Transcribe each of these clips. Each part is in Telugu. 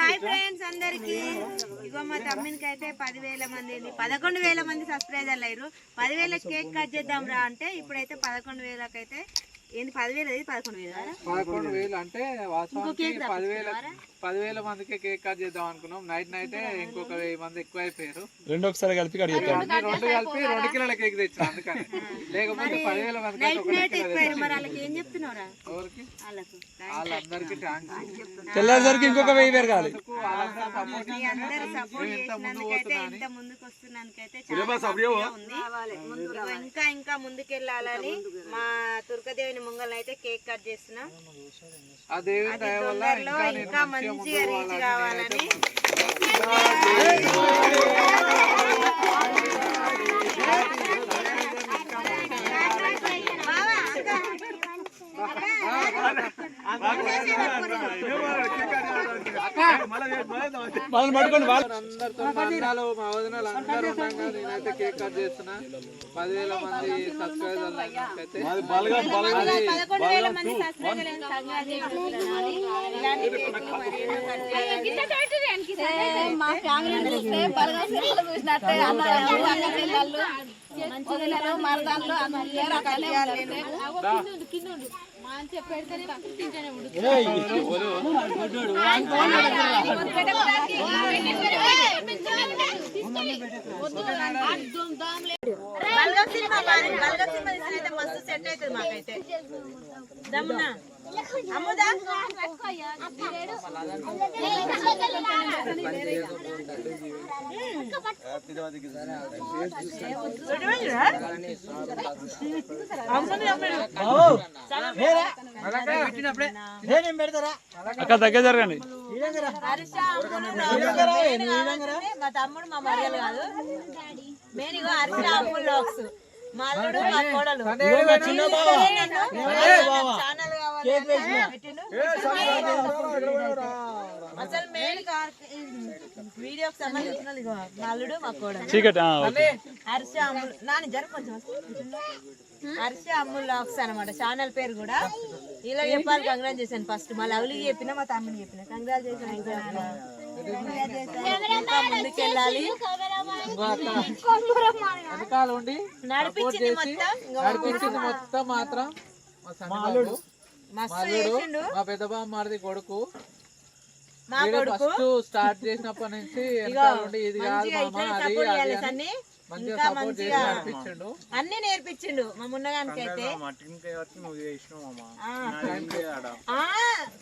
హాయ్ ఫ్రెండ్స్ అందరికి. ఇగో మా తమ్మినికి అయితే పదివేల మంది పదకొండు వేల మంది సబ్స్క్రైబర్లు అయ్యారు. పదివేల కేక్ కట్ చేద్దాం రా అంటే ఇప్పుడైతే పదకొండు వేలకైతే ఏంది పదివేలు అది పదకొండు వేలు? పదకొండు వేలు అంటే వాస్తవానికి కేక్ పదివేల పదివేల మందికి కేక్ కట్ చేద్దాం అనుకున్నాం. నైట్ నైటే ఇంకొక వెయ్యి మంది ఎక్కువ అయిపోయారు రెండు ఒకసారి కలిపి కట్ రెండు కలిపి రెండు కిలోల కేక్ తెచ్చిన అందుకని. లేకపోతే పదివేల చెప్తున్నావురా ఎవరికి? వాళ్ళందరికీ థ్యాంక్స్ తెల్లారిసరికి ఇంకొక వెయ్యి పేరు కావాలి ముందు ఇంకా ఇంకా ముందుకెళ్ళాలని మా దుర్గదేవిని ముంగల్ అయితే కేక్ కట్ తొందరలో ఇంకా మంచిగా రీచ్ కావాలని. వాళ్ళని పట్టుకోండి వాళ్ళు అందరితో మా అన్నలు మా వదినలు అందరూ ఉండగా నేనైతే కేక్ కట్ చేస్తున్నా. పదివేల మంది సబ్స్క్రైబర్లు. మా ఫ్యామిలీ చూస్తే బలగా చూసినట్టే అన్నదమ్ములు అన్న పిల్లలు. సినిమా మస్తు సెట్ అవుతుంది మాకైతే. దమ్మునా. అక్క దగ్గర జరగండి. నేను కావాల్సింది మా తమ్ముడు మా మర్యాలు కాదు నేను ఇగో హర్ష అమ్ములు మా అల్లుడు మా కోడలు ఛానల్. అసలు మెయిన్ వీడియోకి సంబంధించిన మా. హర్ష అమ్ముల్ నాని జరుపు కొంచెం హర్ష అమ్ముల్ లాక్స్ అనమాట ఛానల్ పేరు కూడా. ఇలా చెప్పాలి కంగ్రాచులేషన్ ఫస్ట్. మా లవ్లీకి చెప్పిన మా తమ్ముని చెప్పిన. ముందుకెళ్ళాలి నడిపించింది మొత్తం. మాత్రం మా పెద్ద బామ్మడిది కొడుకు. మా కొడుకు. ఫస్ట్ స్టార్ట్ చేసినప్పటి నుంచి ఇది కాదు మామ అది అన్ని నేర్పించిండు మా మున్నగానికి అయితే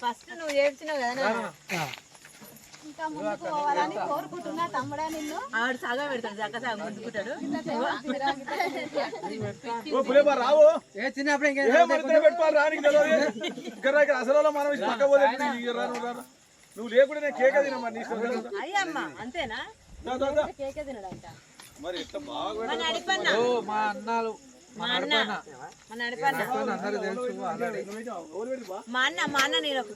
ఫస్ట్ నువ్వు చేర్చినావు కదా? ఇంకా ముందుకు పోవాలని కోరుకుంటున్నా తమ్ముడా నిన్ను. ఆవిడ సగం పెడతాడు చక్క సగం ముందుకుంటాడు. నువ్వు లేకుండా నేను కేక తినమ్మా. అయ్యమ్మ అంతేనా. కేకే తినడంట. మరి ఎట్లా బాగా మా అన్నాలు. మా అన్న మా నడిపన్న. అందరూ తెలుసు ఆల్రెడీ మా అన్న మా అన్న నేను ఒక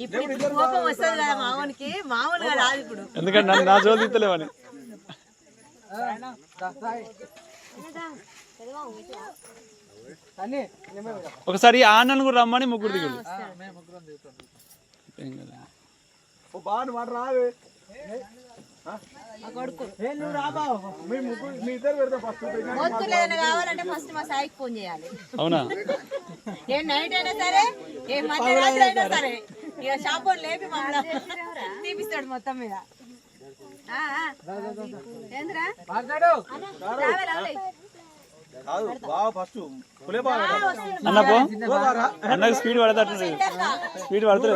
ఇప్పుడు ఇప్పుడు కోపం వస్తుంది కదా మామూలుకి మామూలుగా రాదు ఇప్పుడు. ఎందుకంటే నా జోలు తీస్తలేవని ఒకసారి ఆ అన్నను కూడా రమ్మని ముగ్గురు దిగుడు. ఓ బాగా రావే. కావాలంటే ఫస్ట్ మా సాయికి ఫోన్ చేయాలి అవునా? ఏ నైట్ అయినా సరే ఏ మధ్యరాత్రి అయినా సరే ఇక షాప్ లేపి మాడ తీపిస్తాడు మొత్తం మీద. ఏంద్రా? అన్నకు స్పీడ్ పడతట్టు స్పీడ్ బావ.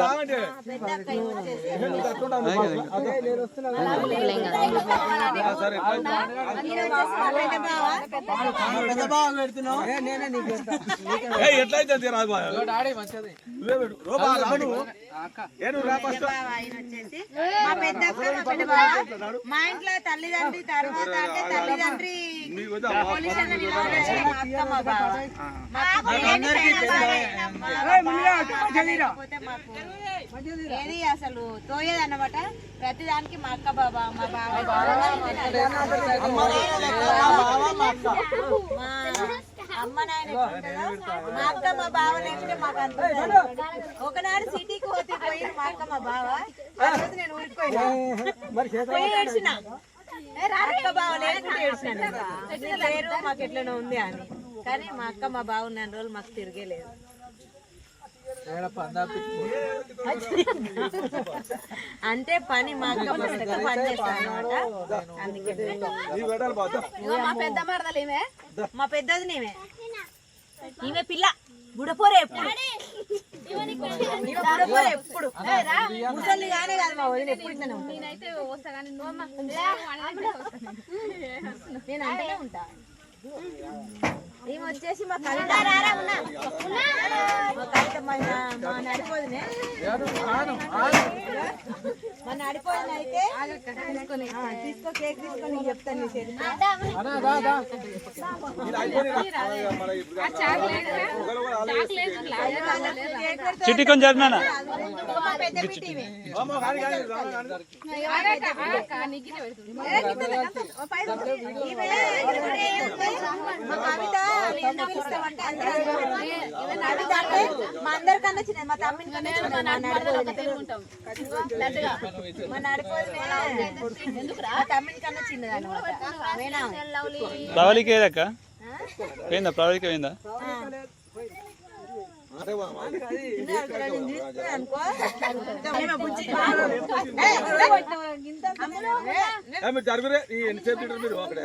ఎట్లయితే రాదు ఆయన వచ్చేసి మా పెద్ద ఇంట్లో తల్లిదండ్రి తర్వాత అంటే తల్లిదండ్రి ఏది అసలు తోయేది అన్నమాట ప్రతి దానికి మా అక్క బాబా మా బావ. మా అమ్మ నాయన మా అక్క మా బావ లేకుంటే మాకు అనిపిస్తుంది ఒకనాడు సిటీ మా బావ. ఆ రోజు నేను ఊరిపోయినా పోయి ఏడ్చిన. అక్క బావ లేకుండా ఏడ్చిన లేరు మాకు ఎట్లనో ఉంది అని. కానీ మా అక్క మా బావ ఉన్న రోజులు మాకు తిరిగేలేదు. అంటే పని మా అక్క పని అందుకే. మా పెద్ద మరదలు ఈమె. మా పెద్దది నేమే ఈమె పిల్ల. బుడపోరే ఎప్పుడు? ఎప్పుడు? ముసలి కాదు మా వదిన ఎప్పుడు ఇట్లనే ఉంటుంది నేనైతే వస్తా కానీ నువ్వు నేను అంటేనే ఉంటా. ఈమె వచ్చేసి మా కవిత? మా కవిత మా మా నడిపోదునే. మా నడిపోదునే అయితే. తీసుకొని తీసుకో కేక్ తీసుకొని చెప్తాను. చిట్టి కొంచెం పెద్ద మా అందరికన్నా చిన్నది మా తమ్మిని కన్నా చిన్నది మా నడిపోదునే. మా నడిపోదునే మా తమ్మిని కన్నా చిన్నది అనమాట వేనా ప్రవళిక ఏదక్క పోయిందా ప్రవళిక పోయిందా అనుకో. మీరు జరుగురే ఈ ఎంతసేపు తింటారు మీరు అక్కడే.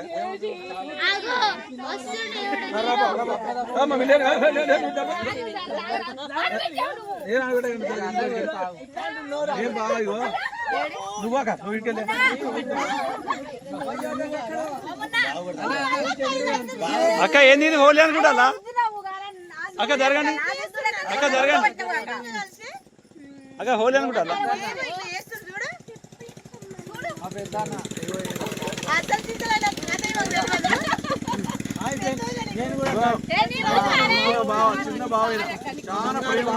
రా, ఆగడే, బాగా ఇగో. నువ్వు అక్క, నువ్వు ఇంటికి అక్క ఏంది ఇది? హోలీ అనుకుంటా అక్క జరగండి. అక్క జరగండి. అక్క హోలీ అనుకుంటా మా పెద్దన్న ఇగో ఈయన. అసలు తీసుకురాలే. అదే మాకు తెలియదు. నేను కూడా బావ, బావ, చిన్న బావ. చాలా ప్రేమ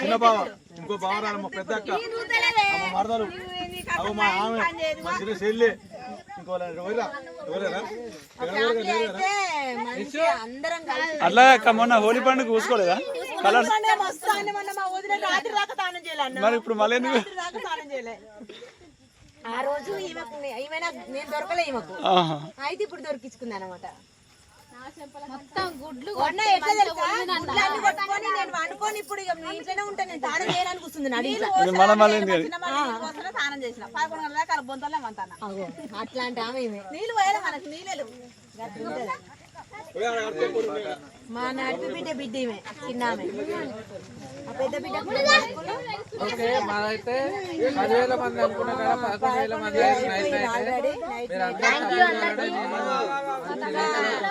చిన్న బావ. ఇంకో బావ రాను మా పెద్ద అక్క. మరదలు. అవ్వ మా ఆమె. చెల్లి అట్లా మొన్న హోలీ పండుగ చూసుకోలేదా కలర్. మరి ఇప్పుడు మళ్ళీ ఆ రోజు ఈమెకు ఈమె నేను దొరకలే ఈమెకు. అయితే ఇప్పుడు దొరికించుకుంది అనమాట మొత్తం గుడ్లు మొన్న ఎట్లా తెలుసా? గుడ్లన్నీ కొట్టుకొని నేను వండుకొని ఇప్పుడు ఇక మీ ఇంట్లోనే ఉంటాను నేను తాను చేయడానికి కూర్చుంది నా ఇంట్లో. ఇది మన మళ్ళీ ఎందుకు స్నానం చేసిన. పదకొండు గంటల దాకా బొంతలే వంతాను అట్లాంటి ఆమె ఈమె. నీళ్ళు పోయాలి మనకు నీళ్ళు మా నడిపి బిడ్డ బిడ్డ ఈమె ఆ పెద్ద బిడ్డ ఓకే మాదైతే పదివేల మంది అనుకున్నా కదా పదకొండు వేల మంది అయింది నైట్ నైట్ ఆల్రెడీ నైట్ మీరు అందరూ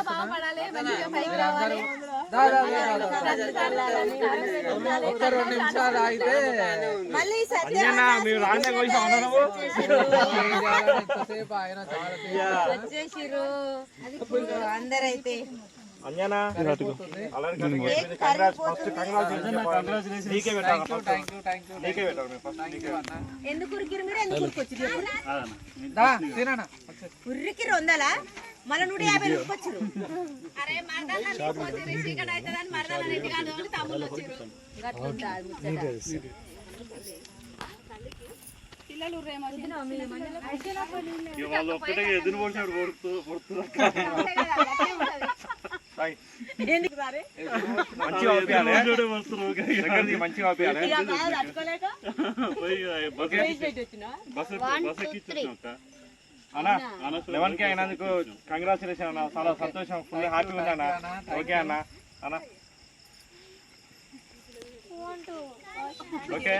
బాగుపడాలి మంచిగా పైకి రావాలి దా, దా, దా, దా, దా. ఒక్క రెండు నిమిషాలు ఆగితే మళ్ళీ సత్య మీరు రానే పోయి అనవు ఎంతసేపు ఆయన చాలా సేపు వచ్చేసిరు అందరైతే. అంజనా? ఎందుకు ఉరికిరు మీరు? ఎందుకు ఉరికొచ్చిరు వందలా? మళ్ళీ నూట యాభై ఉరికొచ్చిరు అరే పిల్లలు ఎదురు పోసినప్పుడు పొడుతు మంచిగా పంపించాలి దగ్గరికి మంచిగా పంపించాలి ఇక కాదు తట్టుకోలేక అన్న. లెవెన్ కే అయినందుకు కంగ్రాచులేషన్ అన్న. చాలా సంతోషం. ఫుల్ హ్యాపీ ఉంది అన్న. ఓకే అన్న. అన్న. ఓకే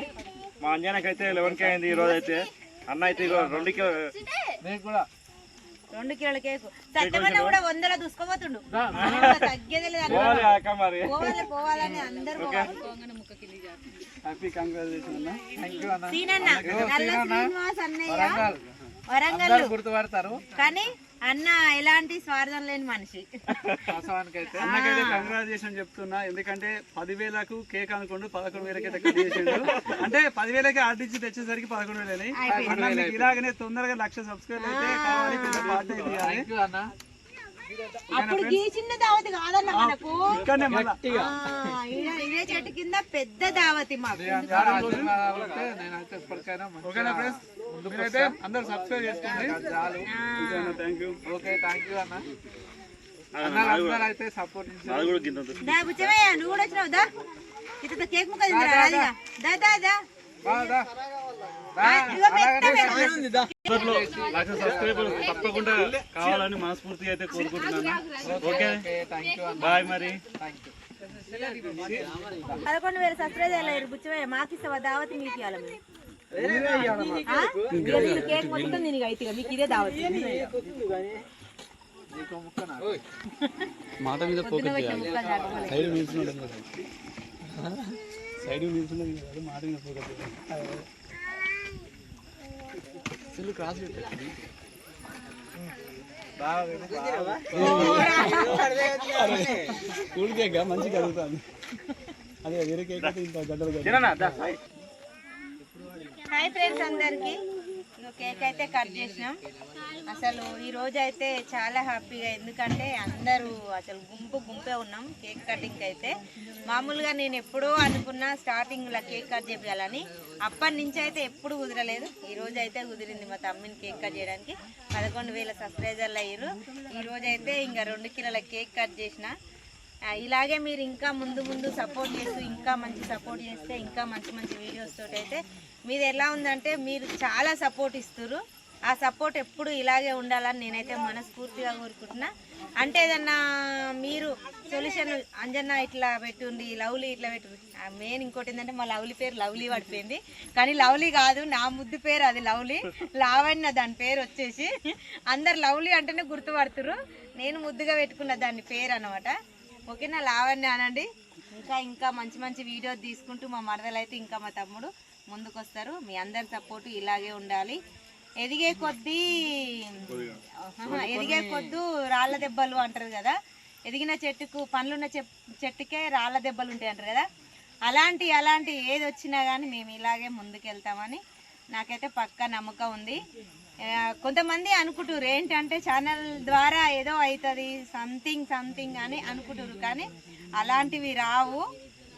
మా అంజనకైతే లెవెన్ కే అయింది ఈ రోజు అయితే అన్న అయితే రెండు కిలో రెండు కిలోల కేకు. సత్యమన్న కూడా వందల దూసుకోబోతుండు తగ్గేదే లేదు పోవాలి పోవాలని అందరూ పోవాలి. హ్యాపీ కంగ్రాచులేషన్ అన్న. థ్యాంక్ యూ అన్న. సీనన్న నల్ల శ్రీనివాస్ అన్నయ్య. వరంగల్. గుర్తుపడతారు. కానీ అన్న ఎలాంటి స్వార్థం లేని మనిషి. అన్నకైతే కంగ్రాచులేషన్ చెప్తున్నా. ఎందుకంటే పదివేలకు కేక్ అనుకోండు పదకొండు వేలకి అయితే కట్ చేసిండు. అంటే పదివేలకి ఆర్డర్ ఇచ్చి తెచ్చేసరికి పదకొండు వేలు అయినాయి అన్న మీకు ఇలాగనే తొందరగా లక్ష సబ్స్క్రైబ్ అయితే కావాలి అప్పుడు గీచిన దావతి కాదన్న మనకు. ఇదే చెట్టు కింద పెద్ద దావతి మాకు. అందరు సబ్స్క్రైబ్ చేసుకోండి. ఓకే థ్యాంక్ యూ అన్న. నువ్వు కూడా వచ్చినావు దా. ఇట్లా కేక్ ముక్క దా దా దా. లక్ష సబ్స్క్రైబర్లు తప్పకుండా కావాలని మనస్ఫూర్తిగా అయితే కోరుకుంటున్నాను. ఓకే? బాయ్ మరి. పదకొండు వేల సబ్స్క్రైబ్ అయ్యారు బుచ్చమయ్య మాకు ఇస్తావా దావతి మీకు ఇవ్వాలి కేక్ మొత్తం నేను అయితే మీకు ఇదే దావతి. నీకు ముక్క నాకు మాట మీద. సైడ్ నిల్చున్నాడు సైడ్ నిల్చున్నది కదా మాట మీద ఫోకస్ సెల్ క్రాస్ కూల్ కేక్ మంచిగా అడుగుతాను అదే వేరే కేక్ అయితే ఇంత గడ్డలు హాయ్ ఫ్రెండ్స్ అందరికి. కేక్ అయితే కట్ చేసినాం. అసలు ఈ రోజు అయితే చాలా హ్యాపీగా ఎందుకంటే అందరూ అసలు గుంపు గుంపే ఉన్నాం కేక్ కటింగ్ అయితే. మామూలుగా నేను ఎప్పుడో అనుకున్నా స్టార్టింగ్లో కేక్ కట్ చేయాలని అప్పటి నుంచి అయితే ఎప్పుడు కుదరలేదు. ఈ రోజు అయితే కుదిరింది మా తమ్మిని కేక్ కట్ చేయడానికి. పదకొండు వేల సబ్స్క్రైజర్లు అయ్యారు. ఈ రోజు అయితే ఇంకా రెండు కిలోల కేక్ కట్ చేసిన. ఇలాగే మీరు ఇంకా ముందు ముందు సపోర్ట్ చేస్తూ ఇంకా మంచి సపోర్ట్ చేస్తే ఇంకా మంచి మంచి వీడియోస్ తోటి అయితే మీది ఎలా ఉందంటే మీరు చాలా సపోర్ట్ ఇస్తున్నారు ఆ సపోర్ట్ ఎప్పుడు ఇలాగే ఉండాలని నేనైతే మనస్ఫూర్తిగా కోరుకుంటున్నా. అంటే ఏదన్నా మీరు సొల్యూషన్ అంజన్న ఇట్లా పెట్టుండి లవ్లీ ఇట్లా పెట్టు మెయిన్ ఇంకోటి ఏంటంటే మా లవ్లీ పేరు లవ్లీ పడిపోయింది. కానీ లవ్లీ కాదు నా ముద్దు పేరు అది లవ్లీ. లావణ్య దాని పేరు వచ్చేసి. అందరు లవ్లీ అంటేనే గుర్తుపడుతురు నేను ముద్దుగా పెట్టుకున్న దాని పేరు అనమాట ఓకేనా లావణ్య అనండి. ఇంకా ఇంకా మంచి మంచి వీడియో తీసుకుంటూ మా మరదలు అయితే ఇంకా మా తమ్ముడు ముందుకు వస్తారు మీ అందరి సపోర్టు ఇలాగే ఉండాలి. ఎదిగే కొద్దీ ఎదిగే కొద్దు రాళ్ళ దెబ్బలు అంటారు కదా. ఎదిగిన చెట్టుకు పండ్లున్న చెట్టుకే రాళ్ళ దెబ్బలు ఉంటాయి అంటారు కదా. అలాంటి అలాంటి ఏది వచ్చినా కానీ మేము ఇలాగే ముందుకెళ్తామని నాకైతే పక్కా నమ్మకం ఉంది. కొంతమంది అనుకుంటారు ఏంటంటే ఛానల్ ద్వారా ఏదో అవుతుంది సంథింగ్ సంథింగ్ అని అనుకుంటారు కానీ అలాంటివి రావు.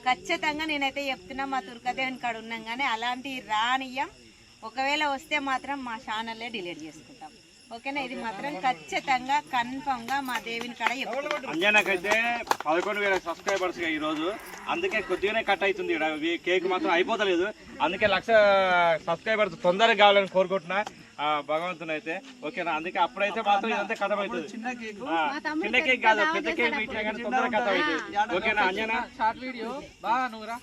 ఖచ్చితంగా నేనైతే చెప్తున్నా మా తుర్కదేవన్ కాడ ఉన్నాం కానీ అలాంటివి రానియం ఒకవేళ వస్తే మాత్రం మా ఛానల్లే డిలీట్ చేసుకుంటాం. ఓకేనా? ఇది మాత్రం ఖచ్చితంగా కన్ఫర్మ్గా మా దేవిని కాడ అంజనాకైతే పదకొండు వేల సబ్స్క్రైబర్స్ ఈ రోజు అందుకే కొద్దిగానే కట్ అవుతుంది కేక్ మాత్రం అయిపోతలేదు. అందుకే లక్ష సబ్స్క్రైబర్స్ తొందరగా కావాలని కోరుకుంటున్నా. ఆ, భగవంతుని అయితే ఓకేనా? అందుకే అప్పుడైతే మాత్రం ఇదంతా కథ అవుతుంది. చిన్న కేక్. ఆ, చిన్న కేక్ కాదు పెద్ద కేక్ కానీ తొందరగా కథ అవుతుంది. ఓకేనా అంజనా? Short video? బాగా నువ్వురా.